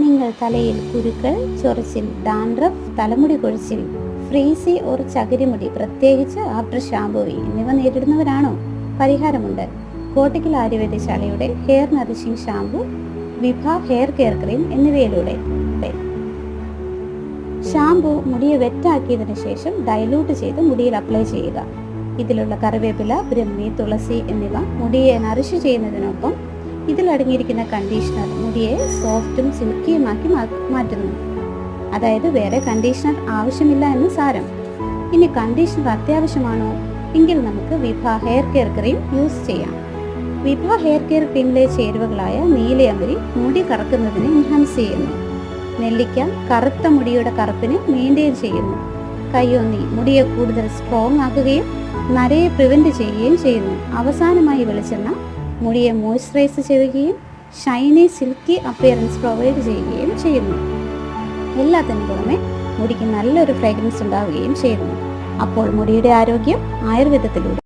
നിങ്ങൾ തലയിൽ കുരുക്കൾ ചൊറിച്ചിൽ ഡാൻഡ്രഫ് തലമുടി കൊഴിച്ചിൽ ഫ്രീസി ഓർ ചകിരിമുടി പ്രത്യേകിച്ച് ആഫ്റ്റർ ഷാംപൂവി എന്നിവ നേരിടുന്നവരാണോ? പരിഹാരമുണ്ട്. Kottakkal ആയുർവേദശാലയുടെ hair nourishing shampoo Vibha hair care cream എന്നിവയിലൂടെ. ഷാംപൂ മുടിയെ വെറ്റാക്കിയതിനു ശേഷം ഡൈലൂട്ട് ചെയ്ത് മുടിയിൽ അപ്ലൈ ചെയ്യുക. ഇതിലുള്ള കറിവേപ്പില ബ്രഹ്മി തുളസി എന്നിവ മുടിയെ നറിഷ് ചെയ്യുന്നതിനൊപ്പം ഇതിലടങ്ങിയിരിക്കുന്ന കണ്ടീഷണർ മുടിയെ സോഫ്റ്റും സിൽക്കിയുമാക്കി മാറ്റുന്നു. അതായത് വേറെ കണ്ടീഷണർ ആവശ്യമില്ല എന്ന് സാരം. ഇനി കണ്ടീഷണർ അത്യാവശ്യമാണോ? എങ്കിൽ നമുക്ക് Vibha hair care cream use ചെയ്യാം. വിഭ ഹെയർ കെയർ ക്രീമിലെ ചേരുവകളായ നീലയമ്പരി മുടി കറക്കുന്നതിന് എൻഹാൻസ് ചെയ്യുന്നു. നെല്ലിക്ക കറുത്ത മുടിയുടെ കറുപ്പിനെ മെയിന്റെയിൻ ചെയ്യുന്നു. കയ്യൊന്നി മുടിയെ കൂടുതൽ സ്ട്രോങ് ആക്കുകയും നരയെ പ്രിവെന്റ് ചെയ്യുകയും ചെയ്യുന്നു. അവസാനമായി വെളിച്ചെണ്ണ മുടിയെ മോയ്സ്ചറൈസ് ചെയ്യുകയും ഷൈനി സിൽക്കി അപ്പിയറൻസ് പ്രൊവൈഡ് ചെയ്യുകയും ചെയ്യുന്നു. എല്ലാത്തിനും പുറമെ മുടിക്ക് നല്ലൊരു ഫ്രാഗ്രൻസ് ഉണ്ടാവുകയും ചെയ്യുന്നു. അപ്പോൾ മുടിയുടെ ആരോഗ്യം ആയുർവേദത്തിലൂടെ